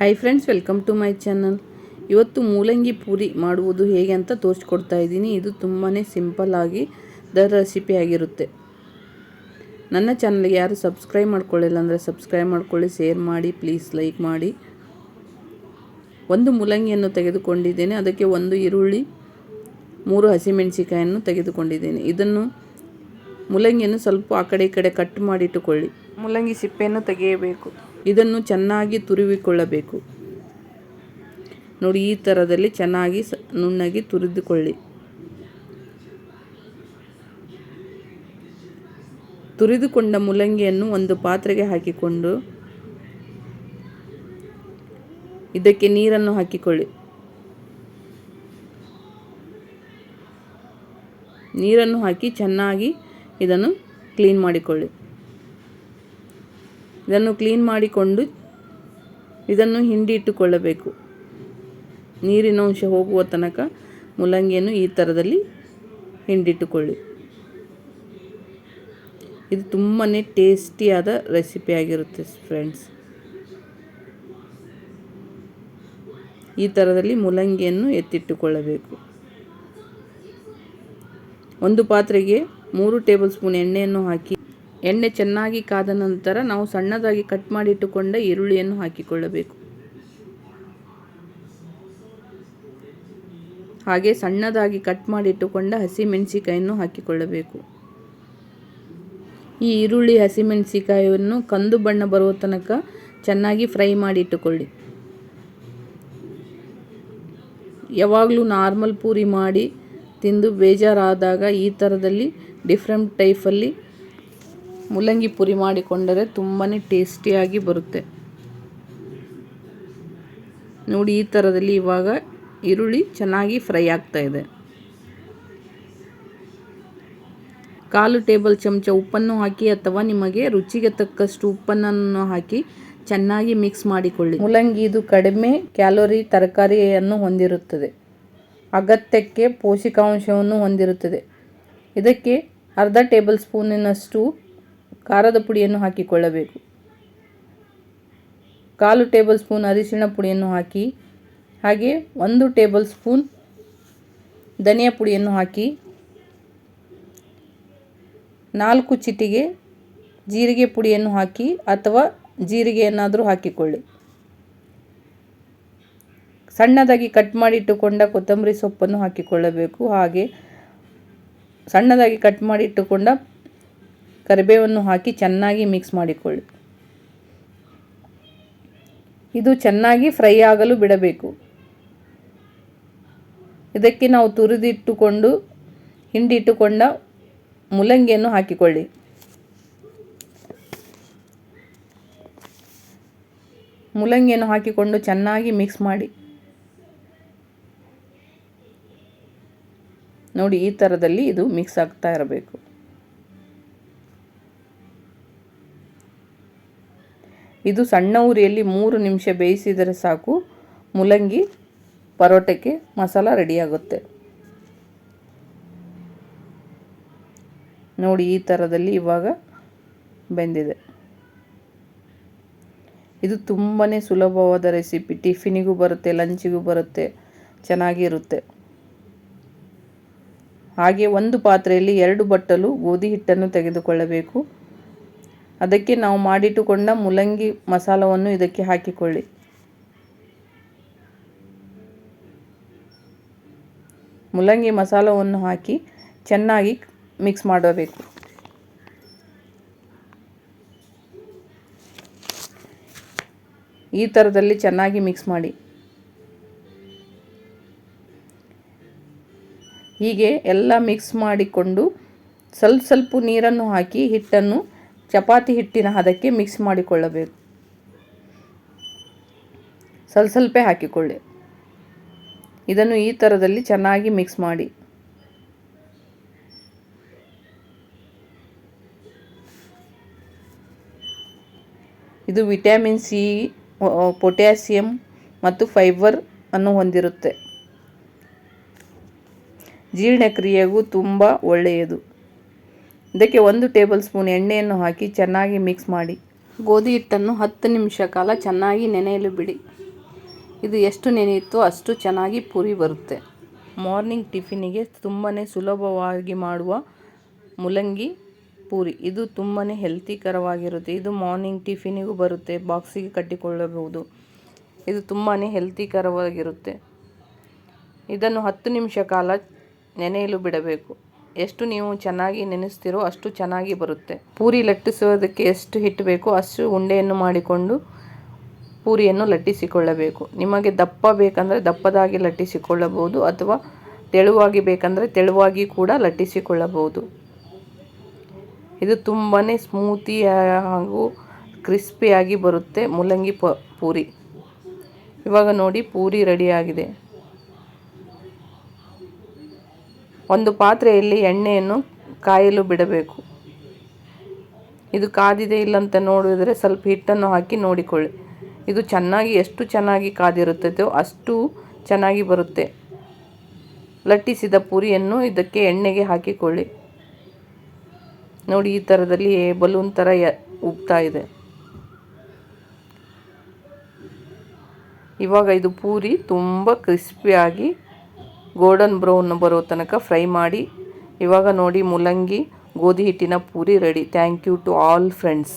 Hi friends welcome to my channel ಇವತ್ತು ಮೂಲಂಗಿ ಪೂರಿ ಮಾಡುವುದು ಹೇಗೆ ಅಂತ ತೋರಿಸ್ಕೊಡ್ತಾ ಇದ್ದೀನಿ. ಇದು ತುಂಬಾ ಸಿಂಪಲ್ ಆಗಿ ರೆಸಿಪಿ ಆಗಿರುತ್ತೆ. ನನ್ನ ಚಾನಲ್ಗೆ ಯಾರು ಸಬ್ಸ್ಕ್ರೈಬ್ ಮಾಡ್ಕೊಳ್ಳಿಲ್ಲ ಅಂದರೆ ಸಬ್ಸ್ಕ್ರೈಬ್ ಮಾಡ್ಕೊಳ್ಳಿ ಶೇರ್ ಮಾಡಿ ಪ್ಲೀಸ್ ಲೈಕ್ ಮಾಡಿ. ಒಂದು ಮೂಲಂಗಿಯನ್ನು ತೆಗೆದುಕೊಂಡಿದ್ದೇನೆ. ಅದಕ್ಕೆ ಒಂದು ಈರುಳ್ಳಿ, ಮೂರು ಹಸಿಮೆಣಸಿಕಾಯನ್ನು ತೆಗೆದುಕೊಂಡಿದ್ದೇನೆ. ಇದನ್ನು ಮೂಲಂಗಿಯನ್ನು ಸ್ವಲ್ಪ ಆ ಕಡೆ ಈ ಕಡೆ ಕಟ್ ಮಾಡಿಟ್ಟುಕೊಳ್ಳಿ ಮೂಲಂಗಿ ಸಿಪ್ಪೆಯನ್ನು ತೆಗೆಯಬೇಕು. ಇದನ್ನು ಚೆನ್ನಾಗಿ ತುರಿವಿಕೊಳ್ಳಬೇಕು. ನೋಡಿ, ಈ ಥರದಲ್ಲಿ ಚೆನ್ನಾಗಿ ನುಣ್ಣಗೆ ತುರಿದುಕೊಳ್ಳಿ. ತುರಿದುಕೊಂಡ ಮೂಲಂಗಿಯನ್ನು ಒಂದು ಪಾತ್ರೆಗೆ ಹಾಕಿಕೊಂಡು ಇದಕ್ಕೆ ನೀರನ್ನು ಹಾಕಿಕೊಳ್ಳಿ. ನೀರನ್ನು ಹಾಕಿ ಚೆನ್ನಾಗಿ ಇದನ್ನು ಕ್ಲೀನ್ ಮಾಡಿಕೊಳ್ಳಿ. ಇದನ್ನು ಕ್ಲೀನ್ ಮಾಡಿಕೊಂಡು ಇದನ್ನು ಹಿಂಡಿ ಇಟ್ಟುಕೊಳ್ಳಬೇಕು ನೀರಿನ ಅಂಶ ಹೋಗುವ ತನಕ ಮೂಲಂಗಿಯನ್ನು ಈ ಥರದಲ್ಲಿ ಹಿಂಡಿಟ್ಟುಕೊಳ್ಳಿ. ಇದು ತುಂಬಾ ಟೇಸ್ಟಿಯಾದ ರೆಸಿಪಿ ಆಗಿರುತ್ತೆ ಫ್ರೆಂಡ್ಸ್. ಈ ಥರದಲ್ಲಿ ಮೂಲಂಗಿಯನ್ನು ಎತ್ತಿಟ್ಟುಕೊಳ್ಳಬೇಕು. ಒಂದು ಪಾತ್ರೆಗೆ ಮೂರು ಟೇಬಲ್ ಸ್ಪೂನ್ ಎಣ್ಣೆಯನ್ನು ಹಾಕಿ ಎಣ್ಣೆ ಚೆನ್ನಾಗಿ ಕಾದ ನಂತರ ನಾವು ಸಣ್ಣದಾಗಿ ಕಟ್ ಮಾಡಿಟ್ಟುಕೊಂಡ ಈರುಳ್ಳಿಯನ್ನು ಹಾಕಿಕೊಳ್ಳಬೇಕು. ಹಾಗೆ ಸಣ್ಣದಾಗಿ ಕಟ್ ಮಾಡಿಟ್ಟುಕೊಂಡ ಹಸಿಮೆಣಸಿಕಾಯನ್ನು ಹಾಕಿಕೊಳ್ಳಬೇಕು. ಈ ಈರುಳ್ಳಿ ಹಸಿಮೆಣಸಿಕಾಯನ್ನು ಕಂದು ಬಣ್ಣ ಬರುವ ತನಕ ಚೆನ್ನಾಗಿ ಫ್ರೈ ಮಾಡಿಟ್ಟುಕೊಳ್ಳಿ ಯಾವಾಗಲೂ ನಾರ್ಮಲ್ ಪೂರಿ ಮಾಡಿ ತಿಂದು ಬೇಜಾರಾದಾಗ ಈ ಥರದಲ್ಲಿ ಡಿಫ್ರೆಂಟ್ ಟೈಫಲ್ಲಿ ಮೂಲಂಗಿ ಪುರಿ ಮಾಡಿಕೊಂಡರೆ ತುಂಬಾ ಟೇಸ್ಟಿಯಾಗಿ ಬರುತ್ತೆ. ನೋಡಿ, ಈ ಥರದಲ್ಲಿ ಇವಾಗ ಈರುಳ್ಳಿ ಚೆನ್ನಾಗಿ ಫ್ರೈ ಆಗ್ತಾ ಇದೆ. ಕಾಲು ಟೇಬಲ್ ಚಮಚ ಉಪ್ಪನ್ನು ಹಾಕಿ ಅಥವಾ ನಿಮಗೆ ರುಚಿಗೆ ತಕ್ಕಷ್ಟು ಉಪ್ಪನ್ನು ಹಾಕಿ ಚೆನ್ನಾಗಿ ಮಿಕ್ಸ್ ಮಾಡಿಕೊಳ್ಳಿ. ಮೂಲಂಗಿ ಇದು ಕಡಿಮೆ ಕ್ಯಾಲೋರಿ ತರಕಾರಿಯನ್ನು ಹೊಂದಿರುತ್ತದೆ. ಅಗತ್ಯಕ್ಕೆ ಪೋಷಕಾಂಶವನ್ನು ಹೊಂದಿರುತ್ತದೆ. ಇದಕ್ಕೆ ಅರ್ಧ ಟೇಬಲ್ ಸ್ಪೂನಿನಷ್ಟು ಖಾರದ ಪುಡಿಯನ್ನು ಹಾಕಿಕೊಳ್ಳಬೇಕು. ಕಾಲು ಟೇಬಲ್ ಸ್ಪೂನ್ ಅರಿಶಿಣ ಪುಡಿಯನ್ನು ಹಾಕಿ, ಹಾಗೆ ಒಂದು ಟೇಬಲ್ ಸ್ಪೂನ್ ಧನಿಯಾ ಪುಡಿಯನ್ನು ಹಾಕಿ, ನಾಲ್ಕು ಚಿಟಿಗೆ ಜೀರಿಗೆ ಪುಡಿಯನ್ನು ಹಾಕಿ ಅಥವಾ ಜೀರಿಗೆಯನ್ನಾದರೂ ಹಾಕಿಕೊಳ್ಳಿ. ಸಣ್ಣದಾಗಿ ಕಟ್ ಮಾಡಿಟ್ಟುಕೊಂಡ ಕೊತ್ತಂಬರಿ ಸೊಪ್ಪನ್ನು ಹಾಕಿಕೊಳ್ಳಬೇಕು. ಹಾಗೆ ಸಣ್ಣದಾಗಿ ಕಟ್ ಮಾಡಿಟ್ಟುಕೊಂಡ ಕರಿಬೇವನ್ನು ಹಾಕಿ ಚೆನ್ನಾಗಿ ಮಿಕ್ಸ್ ಮಾಡಿಕೊಳ್ಳಿ. ಇದು ಚೆನ್ನಾಗಿ ಫ್ರೈ ಆಗಲು ಬಿಡಬೇಕು. ಇದಕ್ಕೆ ನಾವು ತುರಿದಿಟ್ಟುಕೊಂಡು, ಹಿಂಡಿಟ್ಟುಕೊಂಡ ಮೂಲಂಗಿಯನ್ನು ಹಾಕಿಕೊಳ್ಳಿ. ಮೂಲಂಗಿಯನ್ನು ಹಾಕಿಕೊಂಡು ಚೆನ್ನಾಗಿ ಮಿಕ್ಸ್ ಮಾಡಿ. ನೋಡಿ, ಈ ಥರದಲ್ಲಿ ಇದು ಮಿಕ್ಸ್ ಆಗ್ತಾ ಇರಬೇಕು. ಇದು ಸಣ್ಣ ಉರಿಯಲ್ಲಿ ಮೂರು ನಿಮಿಷ ಬೇಯಿಸಿದರೆ ಸಾಕು. ಮೂಲಂಗಿ ಪರೋಟಕ್ಕೆ ಮಸಾಲ ರೆಡಿಯಾಗುತ್ತೆ. ನೋಡಿ, ಈ ಥರದಲ್ಲಿ ಇವಾಗ ಬೆಂದಿದೆ. ಇದು ತುಂಬಾ ಸುಲಭವಾದ ರೆಸಿಪಿ. ಟಿಫಿನಿಗೂ ಬರುತ್ತೆ, ಲಂಚಿಗೂ ಬರುತ್ತೆ, ಚೆನ್ನಾಗಿರುತ್ತೆ. ಹಾಗೆ ಒಂದು ಪಾತ್ರೆಯಲ್ಲಿ ಎರಡು ಬಟ್ಟಲು ಗೋಧಿ ಹಿಟ್ಟನ್ನು ತೆಗೆದುಕೊಳ್ಳಬೇಕು. ಅದಕ್ಕೆ ನಾವು ಮಾಡಿಟ್ಟುಕೊಂಡ ಮೂಲಂಗಿ ಮಸಾಲವನ್ನು ಇದಕ್ಕೆ ಹಾಕಿಕೊಳ್ಳಿ. ಮೂಲಂಗಿ ಮಸಾಲವನ್ನು ಹಾಕಿ ಚೆನ್ನಾಗಿ ಮಿಕ್ಸ್ ಮಾಡಬೇಕು. ಈ ಥರದಲ್ಲಿ ಚೆನ್ನಾಗಿ ಮಿಕ್ಸ್ ಮಾಡಿ. ಹೀಗೆ ಎಲ್ಲ ಮಿಕ್ಸ್ ಮಾಡಿಕೊಂಡು ಸ್ವಲ್ಪ ಸ್ವಲ್ಪ ನೀರನ್ನು ಹಾಕಿ ಹಿಟ್ಟನ್ನು ಚಪಾತಿ ಹಿಟ್ಟಿನ ಹದಕ್ಕೆ ಮಿಕ್ಸ್ ಮಾಡಿಕೊಳ್ಳಬೇಕು. ಸ್ವಲ್ಪ ಸ್ವಲ್ಪ ಹಾಕಿಕೊಳ್ಳಿ. ಇದನ್ನು ಈ ಥರದಲ್ಲಿ ಚೆನ್ನಾಗಿ ಮಿಕ್ಸ್ ಮಾಡಿ. ಇದು ವಿಟಮಿನ್ ಸಿ ಪೊಟ್ಯಾಸಿಯಂ ಮತ್ತು ಫೈಬರ್ ಅನ್ನು ಹೊಂದಿರುತ್ತೆ. ಜೀರ್ಣಕ್ರಿಯೆಗೂ ತುಂಬ ಒಳ್ಳೆಯದು. ಇದಕ್ಕೆ ಒಂದು ಟೇಬಲ್ ಸ್ಪೂನ್ ಎಣ್ಣೆಯನ್ನು ಹಾಕಿ ಚೆನ್ನಾಗಿ ಮಿಕ್ಸ್ ಮಾಡಿ. ಗೋಧಿ ಹಿಟ್ಟನ್ನು ಹತ್ತು ನಿಮಿಷ ಕಾಲ ಚೆನ್ನಾಗಿ ನೆನೆಯಲು ಬಿಡಿ. ಇದು ಎಷ್ಟು ನೆನೆಯುತ್ತೋ ಅಷ್ಟು ಚೆನ್ನಾಗಿ ಪೂರಿ ಬರುತ್ತೆ. ಮಾರ್ನಿಂಗ್ ಟಿಫಿನಿಗೆ ತುಂಬಾ ಸುಲಭವಾಗಿ ಮಾಡುವ ಮುಲಂಗಿ ಪೂರಿ. ಇದು ತುಂಬಾ ಹೆಲ್ತಿಕರವಾಗಿರುತ್ತೆ ಇದು ಮಾರ್ನಿಂಗ್ ಟಿಫಿನಿಗೂ ಬರುತ್ತೆ ಬಾಕ್ಸಿಗೆ ಕಟ್ಟಿಕೊಳ್ಳಬಹುದು. ಇದು ತುಂಬಾ ಹೆಲ್ತಿಕರವಾಗಿರುತ್ತೆ ಇದನ್ನು ಹತ್ತು ನಿಮಿಷ ಕಾಲ ನೆನೆಯಲು ಬಿಡಬೇಕು. ಎಷ್ಟು ನೀವು ಚೆನ್ನಾಗಿ ನೆನೆಸ್ತೀರೋ ಅಷ್ಟು ಚೆನ್ನಾಗಿ ಬರುತ್ತೆ. ಪೂರಿ ಲಟ್ಟಿಸೋದಕ್ಕೆ ಎಷ್ಟು ಹಿಟ್ಟು ಬೇಕೋ ಅಷ್ಟು ಉಂಡೆಯನ್ನು ಮಾಡಿಕೊಂಡು ಪೂರಿಯನ್ನು ಲಟ್ಟಿಸಿಕೊಳ್ಳಬೇಕು. ನಿಮಗೆ ದಪ್ಪ ಬೇಕಂದರೆ ದಪ್ಪದಾಗಿ ಲಟ್ಟಿಸಿಕೊಳ್ಳಬಹುದು ಅಥವಾ ತೆಳುವಾಗಿ ಬೇಕಂದರೆ ತೆಳುವಾಗಿ ಕೂಡ ಲಟ್ಟಿಸಿಕೊಳ್ಳಬಹುದು. ಇದು ತುಂಬಾ ಸ್ಮೂತಿ ಹಾಗೂ ಕ್ರಿಸ್ಪಿಯಾಗಿ ಬರುತ್ತೆ ಮೂಲಂಗಿ ಪೂರಿ. ಇವಾಗ ನೋಡಿ ಪೂರಿ ರೆಡಿಯಾಗಿದೆ ಒಂದು ಪಾತ್ರೆಯಲ್ಲಿ ಎಣ್ಣೆಯನ್ನು ಕಾಯಲು ಬಿಡಬೇಕು. ಇದು ಕಾದಿದೆ ಇಲ್ಲಂತ ನೋಡಿದರೆ ಸ್ವಲ್ಪ ಹಿಟ್ಟನ್ನು ಹಾಕಿ ನೋಡಿಕೊಳ್ಳಿ. ಇದು ಚೆನ್ನಾಗಿ ಎಷ್ಟು ಚೆನ್ನಾಗಿ ಕಾದಿರುತ್ತದೋ ಅಷ್ಟು ಚೆನ್ನಾಗಿ ಬರುತ್ತೆ. ಲಟ್ಟಿಸಿದ ಪುರಿಯನ್ನು ಇದಕ್ಕೆ ಎಣ್ಣೆಗೆ ಹಾಕಿಕೊಳ್ಳಿ. ನೋಡಿ, ಈ ಥರದಲ್ಲಿ ಬಲೂನ್ ಥರ ಯ ಉಬ್ತಾ ಇದೆ. ಇವಾಗ ಇದು ಪೂರಿ ತುಂಬ ಕ್ರಿಸ್ಪಿಯಾಗಿ ಗೋಲ್ಡನ್ ಬ್ರೌನ್ ಬರೋ ತನಕ ಫ್ರೈ ಮಾಡಿ, ಇವಾಗ ನೋಡಿ ಮೂಲಂಗಿ ಗೋಧಿ ಹಿಟ್ಟಿನ puri ready thank you to all friends